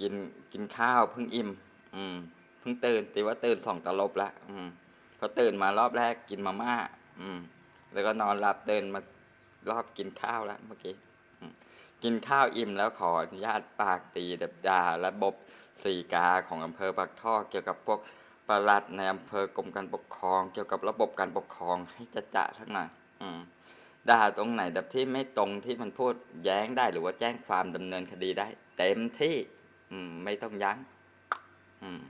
กินกินข้าวเพิ่งอิ่ม อืมเพิ่งตื่นตีว่าตื่นสองตลบละอืมพอตื่นมารอบแรกกินมาม่า อืม แล้วก็นอนหลับตื่นมารอบกินข้าวแล้วเมื่อกี้กินข้าวอิ่มแล้วขออนุญาตปากตีดับดาระบบสีกาของอำเภอปากท่อ เกี่ยวกับพวกประหลัดในอำเภอกรมการปกครอง เกี่ยวกับระบบการปกครองให้จะจะสักหน่อยอืม ด่าตรงไหนแบบที่ไม่ตรงที่มันพูดแย้งได้หรือว่าแจ้งความดำเนินคดีได้ เต็มที่อืมไม่ต้องยั้งอืม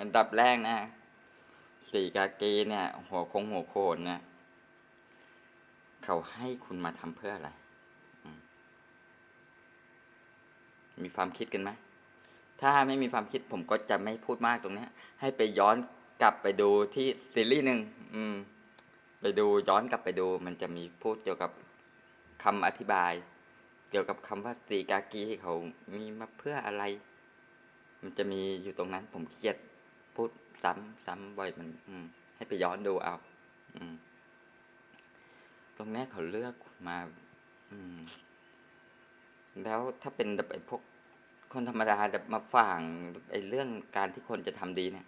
อันดับแรกนะสีกากีเนี่ย หัวคงหัวโคนเนี่ยเขาให้คุณมาทำเพื่ออะไร มีความคิดกันไหม ถ้าไม่มีความคิดผมก็จะไม่พูดมากตรงนี้ ให้ไปย้อน กลับไปดูที่ซีรีส์หนึ่งอืม ไปดูย้อนกลับไปดู มันจะมีพูดเกี่ยวกับคำอธิบาย เกี่ยวกับคำว่าสีกากีเขามีมาเพื่ออะไร มันจะมีอยู่ตรงนั้นผมเครียดพูดซ้ำซ้ำบ่อยมัน อืม ให้ไปย้อนดูเอา อืม ตรงนี้เขาเลือกมา อืม แล้วถ้าเป็นแบบไอ้พวกคนธรรมดาแบบมาฝ่งไอ้เรื่องการที่คนจะทำดีเนี่ย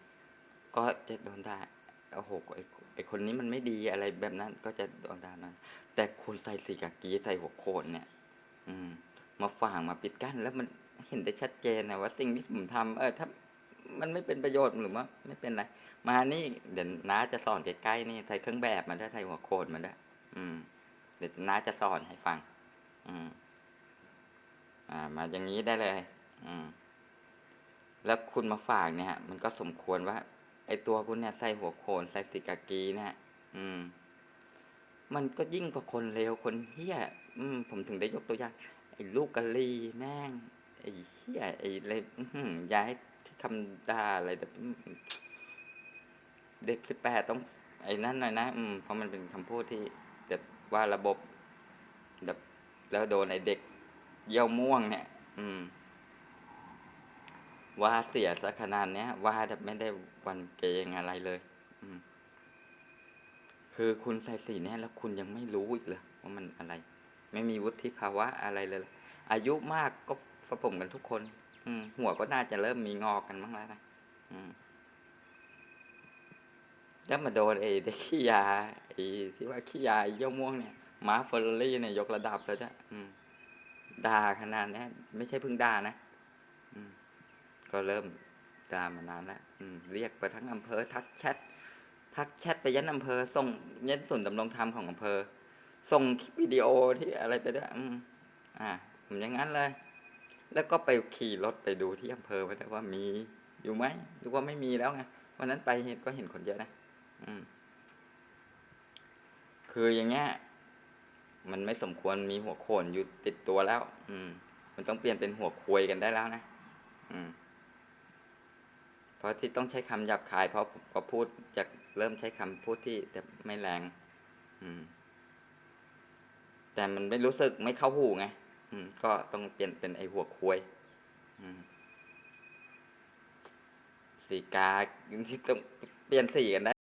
ก็จะโดนด่าโอ้โหไอคนนี้มันไม่ดีอะไรแบบนั้น ก็จะโดนด่านั้น แต่คุณใส่สีกากีใส่หัวโคนเนี่ย อืม มาฝางมาปิดกั้นแล้วมันเห็นได้ชัดเจนนะว่าสิ่งที่ผมทำเออถ้ามันไม่เป็นประโยชน์หรือว่าไม่เป็นไรมานี่เดี๋ยวน้าจะสอนใกล้ๆนี่ใส่เครื่องแบบมาได้วยใส่หัวโคนมาได้วยอืม เดี๋ยวน้าจะสอนให้ฟัง อืม อ่า มาอย่างนี้ได้เลย อืม แล้วคุณมาฝากเนี่ยมันก็สมควรว่า ไอตัวคุณเนี่ยใส่หัวโขนใส่สิกากีเนี่ย อืม มันก็ยิ่งกว่าคนเลวคนเฮี้ย อืม ผมถึงได้ยกตัวอย่างไอ้ลูกกะลีแม่งไอ้เฮี้ยไอ้เลยย้ายที่คำด่าอะไรแบบเด็กสิบแปดต้อง ไอ้นั่นหน่อยนะ อืม เพราะมันเป็นคำพูดที่แบบว่าระบบแบบแล้วโดนไอ้เด็กเยี่ยวม่วงเนี่ย อืม ว่าเสียซะขนาดเนี้ยว่าไม่ได้วันเกงอะไรเลย อืมคือคุณใส่สีเนี่ยแล้วคุณยังไม่รู้อีกเลยว่ามันอะไร ไม่มีวุฒิภาวะอะไรเลย อายุมากก็ผสมกันทุกคน อืม หัวก็น่าจะเริ่มมีงอกกันบ้างแล้วนะอืมแล้วมาโดนไอ้เด็กขี้ยาไอ้ที่ว่าขี้ยาเยี่ยวม่วงเนี่ยม้าเฟอร์รี่เนี่ยยกระดับแล้วจ้ะอืมด่าขนาดนี้ไม่ใช่เพิ่งด่านะ ก็เริ่มด่ามมานานแล้วเรียกไปทั้งอำเภอทักแชททักแชทไปยันอำเภอ ส่งยันศูนย์ดำรงธรรมของอำเภอ ส่งคลิปวิดีโอที่อะไรไปด้วยอืมอ่าผมอย่างนั้นเลย แล้วก็ไปขี่รถไปดูที่อำเภอว่าว่ามีอยู่ไหมหรือว่าไม่มีแล้วไงวันนั้นไปเห็นก็เห็นคนเยอะนะอืม คืออย่างเงี้ยมันไม่สมควรมีหัวโขนอยู่ติดตัวแล้ว อืม มันต้องเปลี่ยนเป็นหัวควยกันได้แล้วนะ อืม ราะที่ต้องใช้คำหยาบคาย เพราะผมก็พูดจะเริ่มใช้คำพูดที่แต่ไม่แรง อืม แต่มันไม่รู้สึกไม่เข้าหูไงอืม ก็ต้องเปลี่ยนเป็นไอหัวควยอืมสีกาที่ต้องเปลี่ยนสีกันได้